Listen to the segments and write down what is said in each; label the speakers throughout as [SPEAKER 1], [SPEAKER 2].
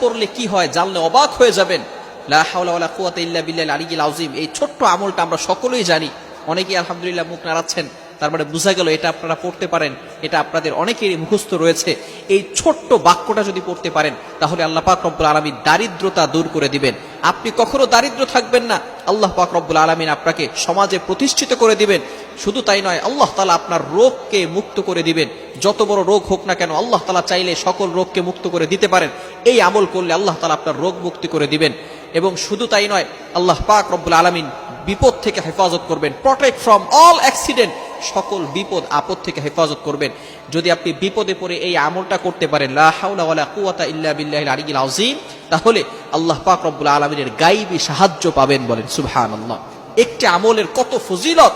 [SPEAKER 1] পড়লে কি হয়? জানলে অবাক হয়ে যাবেন। এই ছোট্ট আমলটা আমরা সকলেই জানি। অনেকেই আলহামদুলিল্লাহ মুখ নাড়াচ্ছেন। তার মানে বোঝা গেল এটা আপনারা পড়তে পারেন। এটা আপনাদের অনেকেরই মুখস্থ রয়েছে। এই ছোট্ট বাক্যটা যদি পড়তে পারেন, তাহলে আল্লাহ পাক রব্বুল আলমী দারিদ্রতা দূর করে দিবেন। আপনি কখনো দারিদ্র থাকবেন না। আল্লাহ পাক রব্বুল আলামিন আপনাকে সমাজে প্রতিষ্ঠিত করে দিবেন। শুধু তাই নয়, আল্লাহ তালা আপনার রোগকে মুক্ত করে দিবেন। যত বড় রোগ হোক না কেন, আল্লাহ তালা চাইলে সকল রোগকে মুক্ত করে দিতে পারেন। এই আমল করলে আল্লাহ তালা আপনার রোগ মুক্তি করে দিবেন। এবং শুধু তাই নয়, আল্লাহ পাক রব্বুল আলামিন বিপদ থেকে হেফাজত করবেন। প্রটেক্ট ফ্রম অল অ্যাক্সিডেন্ট সকল বিপদ আপদ থেকে হেফাজত করবেন। যদি আপনি বিপদে পড়ে এই আমলটা করতে পারেন, লা হাওলা ওয়ালা কুওয়াতা ইল্লা বিল্লাহিল আলিয়্যিল আযীম তাহলে আল্লাহ পাক রব্বুল আলমিনের গাইবী সাহায্য পাবেন বলেন সুবহান একটি আমলের কত ফজিলত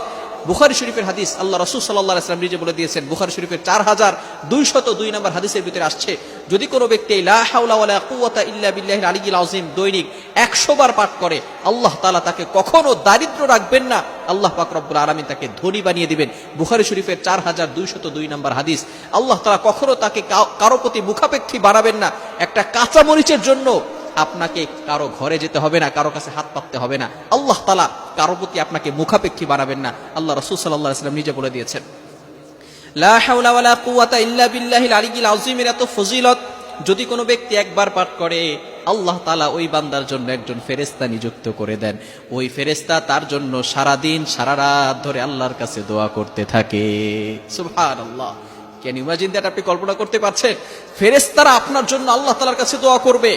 [SPEAKER 1] বুখারি শরীফের হাদিস আল্লাহ রসুল সাল্লাহ আসলাম নিজে বলে দিয়েছেন, বুখারি শরীফের চার হাজার দুইশত দুই নম্বর হাদিসের ভিতরে আসছে, যদি কোনো ব্যক্তি এই লা হাওলা ওয়ালা কুওয়াতা ইল্লা বিল্লাহিল আলিয়্যিল আযীম দৈনিক একশো বার পাঠ করে, আল্লাহ তালা তাকে কখনো দারিদ্র রাখবেন না, আল্লাহ পাক রব্বুল আলামিন তাকে ধনী বানিয়ে দিবেন। বুখারি শরীফের চার হাজার দুইশত দুই নম্বর হাদিস, আল্লাহ তালা কখনো তাকে কারও প্রতি মুখাপেক্ষী বানাবেন না। একটা কাঁচা মরিচের জন্য আপনাকে কারও ঘরে যেতে হবে না, কারও কাছে হাত পাততে হবে না। আল্লাহ তালা কারও প্রতি আপনাকে মুখাপেক্ষী বানাবেন না। আল্লাহ রসুল সাল্লাম নিজে বলে দিয়েছেন এত ফজিলত, যদি কোনো ব্যক্তি একবার পাঠ করে, আল্লাহ তালা ওই বান্দার জন্য একজন ফেরেস্তা নিযুক্ত করে দেন। ওই ফেরেস্তা তার জন্য সারা দিন সারা রাত ধরে আল্লাহর কাছে দোয়া করতে থাকে। সুবহানাল্লাহ। ক্যান ইমাজিন দ্যাট আপনি কল্পনা করতে পারছেন? ফেরেস্তারা আপনার জন্য আল্লাহ তালার কাছে দোয়া করবে।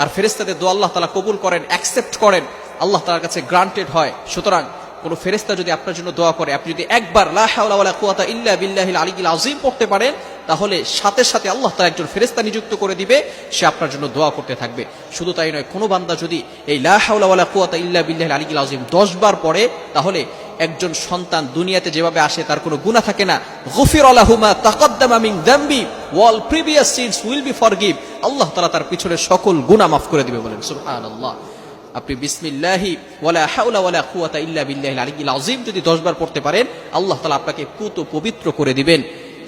[SPEAKER 1] আর ফেরেস্তাদের দোয়া আল্লাহ তালা কবুল করেন অ্যাকসেপ্ট করেন, আল্লাহ তালার কাছে গ্রান্টেড হয়। সুতরাং কোন ফেরেস্তা যদি আপনার জন্য দোয়া করে, আপনি যদি একবার লা হাওলা ওয়ালা কুওয়াতা ইল্লা বিল্লাহিল আলিয়্যিল আযীম পড়তে পারেন, তাহলে সাথে সাথে আল্লাহ তালা একজন ফেরেস্তা নিযুক্ত করে দিবে, সে আপনার জন্য দোয়া করতে থাকবে। শুধু তাই নয়, কোনো বান্দা যদি এই লা হাওলা ওয়ালা কুওয়াতা ইল্লা বিল্লাহিল আলিয়্যিল আযীম 10 বার পড়ে, তাহলে একজন সন্তান দুনিয়াতে যেভাবে আসে, তার কোনো গুণা থাকে না। গফির আলাহুমা তাকাদ্দামা মিন যামবি ওয়াল previous sins will be forgive আল্লাহ তাআলা তার পিছনের সকল গুনাহ মাফ করে দিবে বলেন, সুবহানাল্লাহ। আপনি বিসমিল্লাহি ওয়ালা হাওলা ওয়ালা কুওয়াতা ইল্লা বিল্লাহিল আলিয়্যিল আযীম যদি 10 বার পড়তে পারেন, আল্লাহ তাআলা আপনাকে পুত পবিত্র করে দিবেন।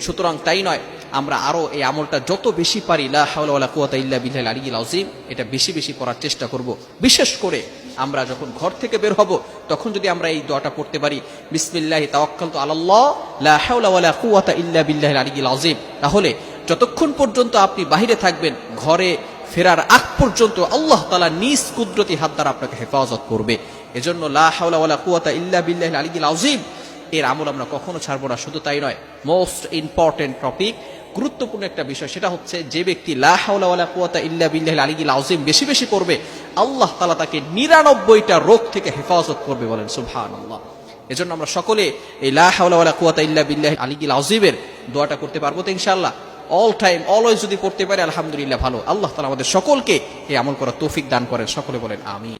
[SPEAKER 1] সুতরাং তাই নয়, আমরা আরও এই আমলটা যত বেশি পারি, লা হাওলা কুওয়াতা ইল্লা বিল্লাহিল আলিয়্যিল আযীম, এটা বেশি বেশি পড়ার চেষ্টা করব। বিশেষ করে আমরা যখন ঘর থেকে বের হব, তখন যদি আমরা এই দোয়াটা পড়তে পারি, বিসমিল্লাহি তাওয়াক্কালতু আলাল্লাহ, লা হাওলা ওয়ালা কুওয়াতা ইল্লা বিল্লাহিল আলিয়্যিল আযীম, তাহলে যতক্ষণ পর্যন্ত আপনি বাহিরে থাকবেন, ঘরে ফেরার আগ পর্যন্ত আল্লাহ তালা নিজ কুদরতি হাত দ্বারা আপনাকে হেফাজত করবে। এজন্য আলিয়্যিল আযীম, এর আমল আমরা কখনো ছাড়বো না, শুধু তাই নয়। মোস্ট ইম্পর্টেন্ট টপিক গুরুত্বপূর্ণ একটা বিষয়, সেটা হচ্ছে যে ব্যক্তি লা হাওলা ওয়ালা কুওয়াতা ইল্লা বিল্লাহিল আলিয়্যিল আযীম বেশি বেশি পড়বে আল্লাহ তাআলা তাকে নিরানব্বইটা রোগ থেকে হেফাজত করবে বলেন, সুবহানাল্লাহ। এজন্য আমরা সকলে এই লা হাওলা ওয়ালা কুওয়াতা ইল্লা বিল্লাহি আলিয়্যিল আযীমের দোয়াটা করতে পারব তো ইনশাআল্লাহ। অল টাইম অলওয়েজ যদি করতে পারে, আলহামদুলিল্লাহ, ভালো। আল্লাহ তালা আমাদের সকলকে এই আমল করার তৌফিক দান করেন। সকলে বলেন, আমিন।